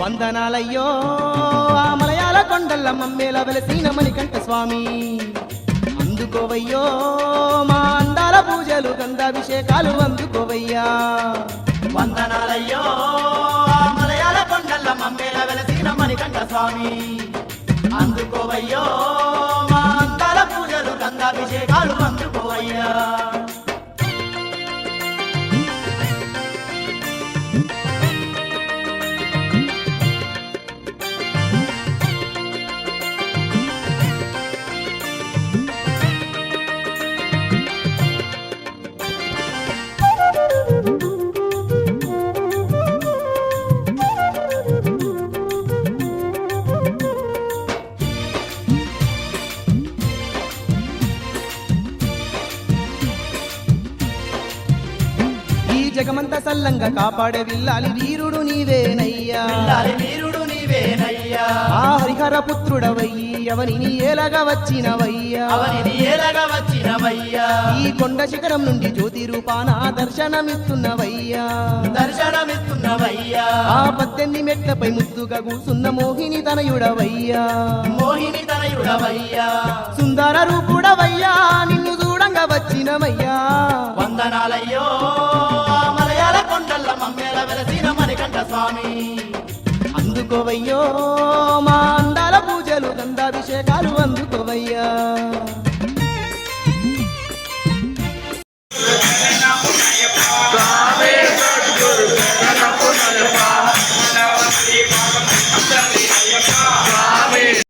వందనాలయ్యో. ఆ మలయాళ కొండల్ల మమ్మేల వెలసిన మణికంఠ స్వామి. అందుకోవయ్యో మా అందాల పూజలు గంధాభిషేకాలు అందుకోవయ్యా. వందనాలయ్యో ఆ మలయాళ కొండల మమ్మేల వెలసిన మణికంఠ స్వామి. అందుకోవయ్యో మా అందాల పూజలు గంధాభిషేకాలు అందుకోవయ్యా. జగమంత సల్లంగా కాపాడే విల్లాలి వీరుడు నీవేనయ్యా. పిల్లాలి వీరుడు నీవేనయ్యా. ఆ హరిహర పుత్రుడవయ్యి ఎవరిని ఏలగా వచ్చినవయ్యా. అవనిని ఏలగా వచ్చినవయ్యా. ఈ కొండ శిఖరం నుండి జ్యోతి రూపాన దర్శనమిస్తున్నవయ్యా దర్శనమిస్తున్నవయ్యా ఆ పద్దెనిమిది మెట్లపై ముద్దుగా కూసున్న మోహిని తనయుడవయ్యా. మోహిని తనయుడవయ్యా. సుందర రూపుడవయ్యా నిన్ను చూడంగా వచ్చినవయ్యా స్వామి. అందుకోవయ్యో మా అందాల పూజలు.